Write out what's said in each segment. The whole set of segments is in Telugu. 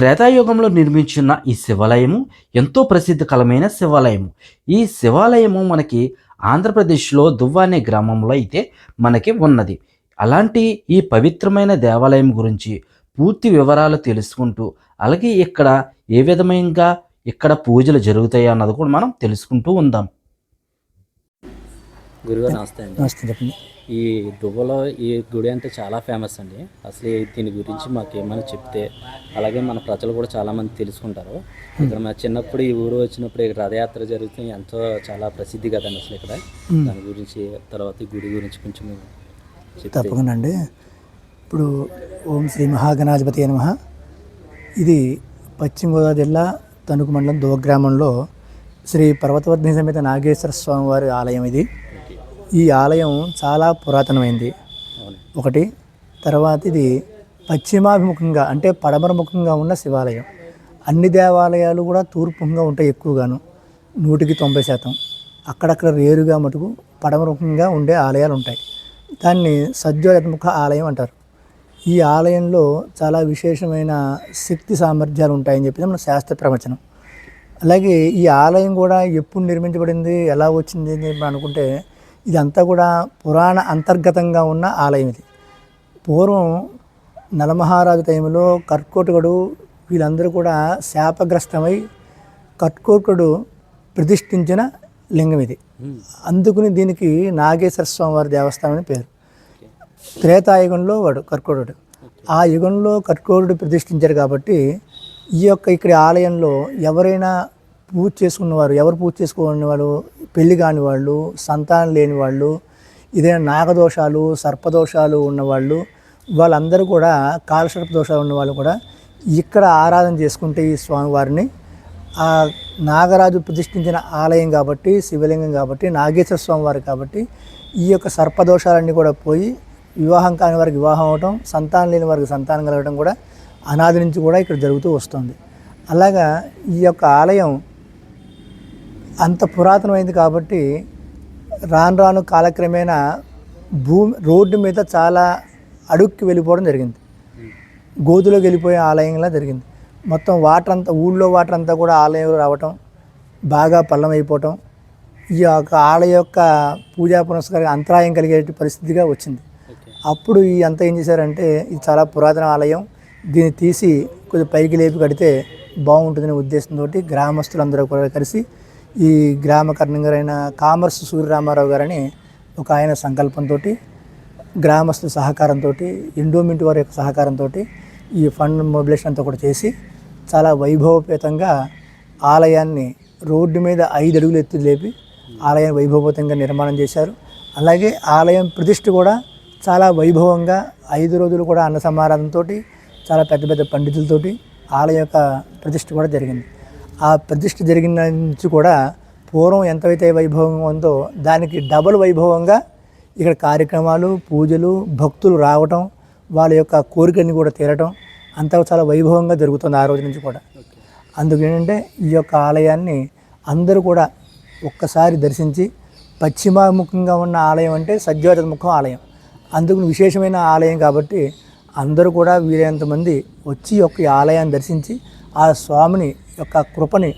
త్రేతాయుగంలో నిర్మించిన ఈ శివాలయము ఎంతో ప్రసిద్ధకరమైన శివాలయము. ఈ శివాలయము మనకి ఆంధ్రప్రదేశ్లో దువ్వ అనే గ్రామంలో అయితే మనకి ఉన్నది. అలాంటి ఈ పవిత్రమైన దేవాలయం గురించి పూర్తి వివరాలు తెలుసుకుంటూ అలాగే ఇక్కడ ఏ విధంగా ఇక్కడ పూజలు జరుగుతాయి అన్నది కూడా మనం తెలుసుకుంటూ ఉందాం. గురుగారు నమస్తే అండి. నమస్తే చెప్పండి. ఈ దువ్వలో ఈ గుడి అంటే చాలా ఫేమస్ అండి. అసలు దీని గురించి మాకు ఏమైనా చెప్తే అలాగే మన ప్రజలు కూడా చాలా మంది తెలుసుకుంటారు. ఇక్కడ మా చిన్నప్పుడు ఈ ఊరు వచ్చినప్పుడు ఇక్కడ రథయాత్ర జరుగుతుంది ఎంతో చాలా ప్రసిద్ధి కదండి అసలు ఇక్కడ. దాని గురించి తర్వాత ఈ గుడి గురించి కొంచెం తప్పకుండా అండి. ఇప్పుడు ఓం శ్రీ మహాగణాధిపతి నమ. ఇది పశ్చిమ గోదావరి జిల్లా తణుకు మండలం దువ గ్రామంలో శ్రీ పర్వతవర్ధిని సమేత నాగేశ్వర స్వామి వారి ఆలయం ఇది. ఈ ఆలయం చాలా పురాతనమైంది. ఒకటి తర్వాత ఇది పశ్చిమాభిముఖంగా అంటే పడమరముఖంగా ఉన్న శివాలయం. అన్ని దేవాలయాలు కూడా తూర్పుముఖంగా ఉంటాయి ఎక్కువగాను నూటికి తొంభై శాతం. అక్కడక్కడ రేరుగా మటుకు పడమరముఖంగా ఉండే ఆలయాలు ఉంటాయి. దాన్ని సద్యోజతముఖ ఆలయం అంటారు. ఈ ఆలయంలో చాలా విశేషమైన శక్తి సామర్థ్యాలు ఉంటాయని చెప్పి మన శాస్త్ర ప్రవచనం. అలాగే ఈ ఆలయం కూడా ఎప్పుడు నిర్మించబడింది ఎలా వచ్చింది అని చెప్పి అనుకుంటే ఇదంతా కూడా పురాణ అంతర్గతంగా ఉన్న ఆలయం ఇది. పూర్వం నలమహారాజు టైంలో కర్కోటకుడు వీళ్ళందరూ కూడా శాపగ్రస్తమై కర్కోటకుడు ప్రతిష్ఠించిన లింగం ఇది. అందుకుని దీనికి నాగేశ్వర స్వామి వారి దేవస్థానం అని పేరు. త్రేతాయుగంలో వాడు కర్కోటుడు ఆ యుగంలో కర్కోటుడు ప్రతిష్ఠించారు కాబట్టి ఈ యొక్క ఇక్కడ ఆలయంలో ఎవరైనా పూజ చేసుకున్నవారు ఎవరు పూజ చేసుకునే వాళ్ళు పెళ్ళి కాని వాళ్ళు సంతానం లేని వాళ్ళు ఏదైనా నాగదోషాలు సర్పదోషాలు ఉన్నవాళ్ళు వాళ్ళందరూ కూడా కాలసర్ప దోషాలు ఉన్న వాళ్ళు కూడా ఇక్కడ ఆరాధన చేసుకుంటే ఈ స్వామివారిని. ఆ నాగరాజు ప్రతిష్ఠించిన ఆలయం కాబట్టి శివలింగం కాబట్టి నాగేశ్వర స్వామి వారు కాబట్టి ఈ యొక్క సర్పదోషాలన్నీ కూడా పోయి వివాహం కాని వారికి వివాహం అవటం సంతానం లేని వారికి సంతానం కలగడం కూడా అనాది నుంచి కూడా ఇక్కడ జరుగుతూ వస్తుంది. అలాగా ఈ యొక్క ఆలయం అంత పురాతనమైంది కాబట్టి రాను రాను కాలక్రమేణా భూమి రోడ్డు మీద చాలా అడుక్కి వెళ్ళిపోవడం జరిగింది. గోతులోకి వెళ్ళిపోయే ఆలయంలా జరిగింది. మొత్తం వాటర్ అంతా ఊళ్ళో వాటర్ అంతా కూడా ఆలయం రావటం బాగా పల్లం అయిపోవటం ఈ యొక్క ఆలయం యొక్క పూజా పునస్కారం అంతరాయం కలిగే పరిస్థితిగా వచ్చింది. అప్పుడు ఈ అంతా ఏం చేశారంటే ఇది చాలా పురాతన ఆలయం దీన్ని తీసి కొద్దిగా పైకి లేపి కడితే బాగుంటుందనే ఉద్దేశంతో గ్రామస్తులందరూ కూడా కలిసి ఈ గ్రామ కర్ణంగారైన కామర్స్ సూర్యరామారావు గారని ఒక ఆయన సంకల్పంతో గ్రామస్తుల సహకారంతో ఎండోమెంట్ వారి యొక్క సహకారంతో ఈ ఫండ్ మొబిలేషన్ అంతా కూడా చేసి చాలా వైభవపేతంగా ఆలయాన్ని రోడ్డు మీద ఐదు అడుగులు ఎత్తు లేపి ఆలయాన్ని వైభవపేతంగా నిర్మాణం చేశారు. అలాగే ఆలయం ప్రతిష్ఠ కూడా చాలా వైభవంగా ఐదు రోజులు కూడా అన్న సమారాధంతో చాలా పెద్ద పెద్ద పండితులతోటి ఆలయ యొక్క ప్రతిష్ఠ కూడా జరిగింది. ఆ ప్రతిష్ఠ జరిగిన నుంచి కూడా పూర్వం ఎంతైతే వైభవంగా ఉందో దానికి డబుల్ వైభవంగా ఇక్కడ కార్యక్రమాలు పూజలు భక్తులు రావటం వాళ్ళ యొక్క కోరికని కూడా తీరటం అంతా చాలా వైభవంగా జరుగుతుంది ఆ రోజు నుంచి కూడా. అందుకు ఏంటంటే ఈ యొక్క ఆలయాన్ని అందరూ కూడా ఒక్కసారి దర్శించి పశ్చిమాముఖంగా ఉన్న ఆలయం అంటే సజ్జోతముఖం ఆలయం. అందుకు విశేషమైన ఆలయం కాబట్టి అందరూ కూడా వీలైనంతమంది వచ్చి ఒక యొక్క ఆలయాన్ని దర్శించి ఆ స్వామిని యొక్క కృపని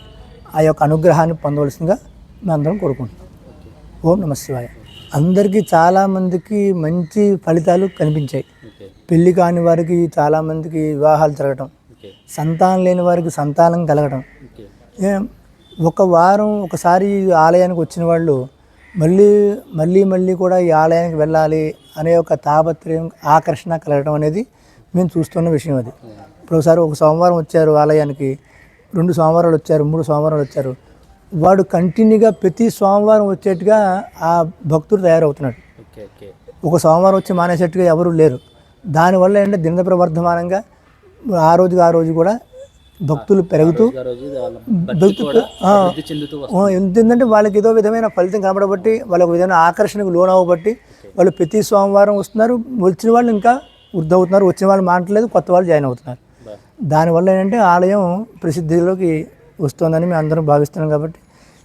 ఆ యొక్క అనుగ్రహాన్ని పొందవలసిందిగా మేము అందరం కోరుకుంటున్నాం. ఓం నమ శివాయ. అందరికీ చాలామందికి మంచి ఫలితాలు కనిపించాయి. పెళ్ళి కాని వారికి చాలామందికి వివాహాలు జరగటం. సంతానం లేని వారికి సంతానం ఏం ఒక వారం ఒకసారి ఆలయానికి వచ్చిన వాళ్ళు మళ్ళీ మళ్ళీ మళ్ళీ కూడా ఈ ఆలయానికి వెళ్ళాలి అనే ఒక తాపత్రయం ఆకర్షణ కలగడం అనేది మేము చూస్తున్న విషయం అది. ఇప్పుడు ఒకసారి ఒక సోమవారం వచ్చారు ఆలయానికి. రెండు సోమవారాలు వచ్చారు మూడు సోమవారాలు వచ్చారు. వాడు కంటిన్యూగా ప్రతి సోమవారం వచ్చేట్టుగా ఆ భక్తుడు తయారవుతున్నాడు. ఒక సోమవారం వచ్చి మానేసేట్టుగా ఎవరు లేరు. దానివల్ల ఏంటంటే దిన ప్రవర్ధమానంగా ఆ రోజుకి ఆ రోజు కూడా భక్తులు పెరుగుతూ ఆ రోజు వాళ్ళ భక్తి భక్తి కూడా ఆ, అభివృద్ధి చెందుతూ వస్తుంది. ఆ, ఎందుకంటే వాళ్ళకి ఏదో విధమైన ఫలితం కనబడబట్టి వాళ్ళకి ఒక విధమైన ఆకర్షణకు లోనవ్వబట్టి వాళ్ళు ప్రతి సోమవారం వస్తున్నారు. వచ్చిన వాళ్ళు ఇంకా వృద్ధి అవుతున్నారు వచ్చిన వాళ్ళు మాట్లాడలేదు. కొత్త వాళ్ళు జాయిన్ అవుతున్నారు. దానివల్ల ఏంటంటే ఆలయం ప్రసిద్ధిలోకి వస్తుందని మేము అందరం భావిస్తున్నాం కాబట్టి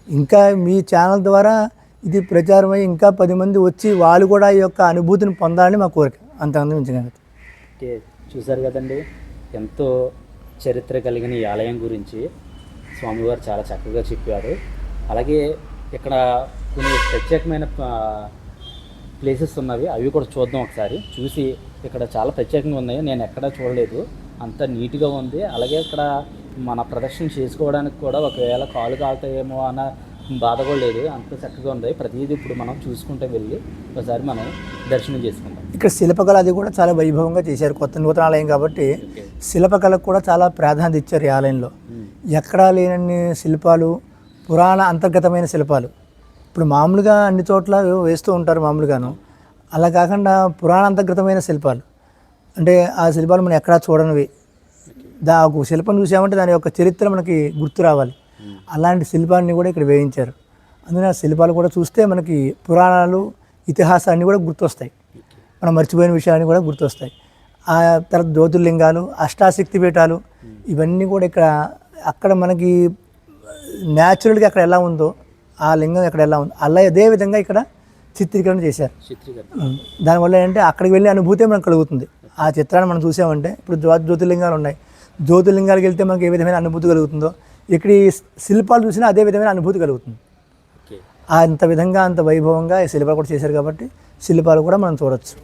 ఇంకా మీ ఛానల్ ద్వారా ఇది ప్రచారమై ఇంకా పది మంది వచ్చి వాళ్ళు కూడా ఈ యొక్క అనుభూతిని పొందాలని మా కోరిక. అంతమంది మించగలదు ఓకే చూశారు కదండి. ఎంతో చరిత్ర కలిగిన ఈ ఆలయం గురించి స్వామివారు చాలా చక్కగా చెప్పారు. అలాగే ఇక్కడ కొన్ని ప్రత్యేకమైన ప్లేసెస్ ఉన్నవి. అవి కూడా చూద్దాం ఒకసారి. చూసి ఇక్కడ చాలా ప్రత్యేకంగా ఉన్నాయి. నేను ఎక్కడా చూడలేదు. అంత నీట్గా ఉంది. అలాగే ఇక్కడ మన ప్రదర్శన చేసుకోవడానికి కూడా ఒకవేళ కాలు కాలుతాయేమో అన్న బాధ కూడా లేదు. అంత చక్కగా ఉంది. ప్రతిదీ ఇప్పుడు మనం చూసుకుంటే వెళ్ళి ఒకసారి మనం దర్శనం చేసుకుందాం. ఇక్కడ శిల్పకళ అది కూడా చాలా వైభవంగా చేశారు. కొత్త నూతన ఆలయం కాబట్టి శిల్పకళకు కూడా చాలా ప్రాధాన్యత ఇచ్చారు ఈ ఆలయంలో. ఎక్కడా లేనన్ని శిల్పాలు పురాణ అంతర్గతమైన శిల్పాలు. ఇప్పుడు మామూలుగా అన్ని చోట్ల వేస్తూ ఉంటారు మామూలుగాను. అలా కాకుండా పురాణ అంతర్గతమైన శిల్పాలు. అంటే ఆ శిల్పాలు మనం ఎక్కడా చూడనివి. దా ఒక శిల్పం చూసామంటే దాని యొక్క చరిత్ర మనకి గుర్తు రావాలి. అలాంటి శిల్పాన్ని కూడా ఇక్కడ వేయించారు. అందుకని ఆ శిల్పాలు కూడా చూస్తే మనకి పురాణాలు ఇతిహాసాన్ని కూడా గుర్తొస్తాయి. మనం మర్చిపోయిన విషయాన్ని కూడా గుర్తొస్తాయి. ఆ తర్వాత జ్యోతిర్లింగాలు అష్టాశక్తి పీఠాలు ఇవన్నీ కూడా ఇక్కడ అక్కడ మనకి న్యాచురల్గా అక్కడ ఎలా ఉందో ఆ లింగం అక్కడ ఎలా ఉందో అలా అదే విధంగా ఇక్కడ చిత్రీకరణ చేశారు. దానివల్ల ఏంటంటే అక్కడికి వెళ్ళే అనుభూతి మనకు కలుగుతుంది. ఆ చిత్రాన్ని మనం చూసామంటే ఇప్పుడు జ్యో జ్యోతిర్లింగాలు ఉన్నాయి. జ్యోతిర్లింగాలకు వెళ్తే మనకి ఏ విధమైన అనుభూతి కలుగుతుందో ఇక్కడ ఈ శిల్పాలు చూసినా అదే విధమైన అనుభూతి కలుగుతుంది. అంత విధంగా అంత వైభవంగా ఈ శిల్పాలు కూడా చేశారు కాబట్టి శిల్పాలు కూడా మనం చూడొచ్చు.